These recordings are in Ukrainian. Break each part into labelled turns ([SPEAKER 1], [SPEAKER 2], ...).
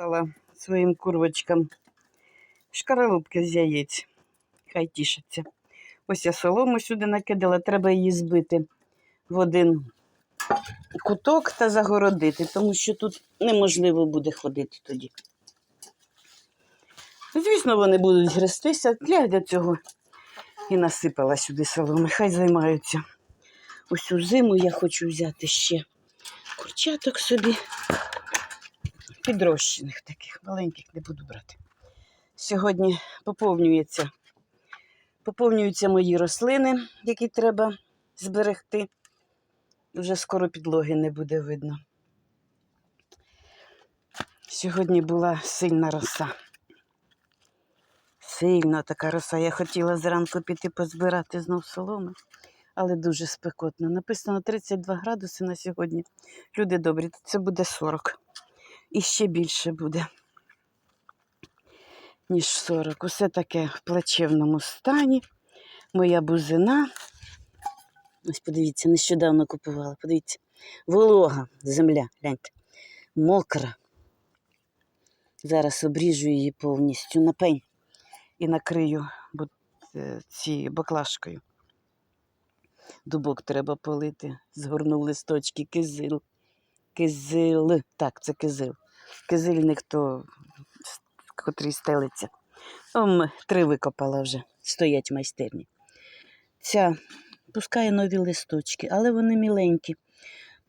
[SPEAKER 1] Дала своїм курвочкам шкаралупки з яєць. Хай тішаться. Ось я солому сюди накидала, треба її збити в один куток та загородити, тому що тут неможливо буде ходити тоді. Звісно, вони будуть грестися. Для цього і насипала сюди соломи. Хай займаються. Ось у зиму я хочу взяти ще курчаток собі. Підрощених таких, маленьких не буду брати. Сьогодні поповнюється, поповнюються мої рослини, які треба зберегти. Вже скоро підлоги не буде видно. Сьогодні була сильна роса. Сильна така роса. Я хотіла зранку піти позбирати знов соломи, але дуже спекотно. Написано 32 градуси на сьогодні. Люди добрі, це буде 40. І ще більше буде, ніж 40. Усе таке в плачевному стані. Моя бузина. Ось подивіться, нещодавно купувала. Подивіться, волога земля, гляньте, мокра. Зараз обріжу її повністю на пень і накрию е, баклажкою. Дубок треба полити, згорнув листочки, кизил. Кизил. Так, це кизил. Кизильник то, котрий стелиться. Ом, три викопала вже, стоять майстерні. Ця пускає нові листочки, але вони міленькі.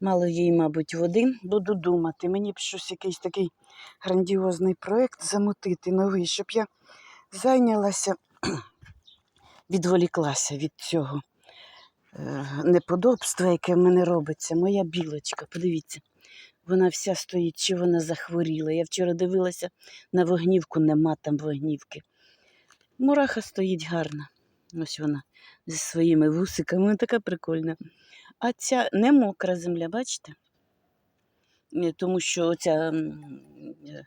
[SPEAKER 1] Мало їй, мабуть, води. Буду думати. Мені б щось якийсь такий грандіозний проєкт замутити новий, щоб я зайнялася, відволіклася від цього е, неподобства, яке в мене робиться. Моя білочка, подивіться, вона вся стоїть, чи вона захворіла. Я вчора дивилася на вогнівку, нема там вогнівки. Мураха стоїть гарна. Ось вона зі своїми вусиками, вона така прикольна. А ця не мокра земля, бачите? Е, Тому що оця м, е,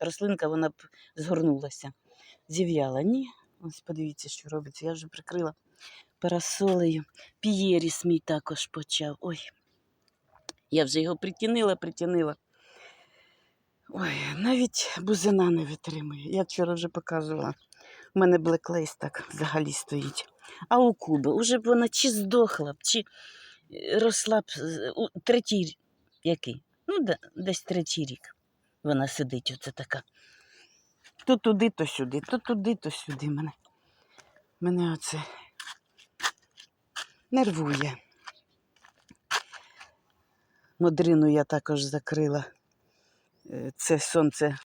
[SPEAKER 1] рослинка вона б згорнулася, зів'яла. Ні, ось подивіться, що робиться. Я вже прикрила парасолею. Пієріс мій також почав. Ой, я вже його притінила, притінила. Ой, навіть бузина не витримує. Я вчора вже показувала. У мене блеклейс так взагалі стоїть. А у Куби уже б вона чи здохла б, чи е, росла б третій. Який? Ну, де- десь третій рік. Вона сидить, оце така. То туди, то сюди, то туди, то сюди мене. Мене оце нервує. Модрину я також закрила. Е, Це сонце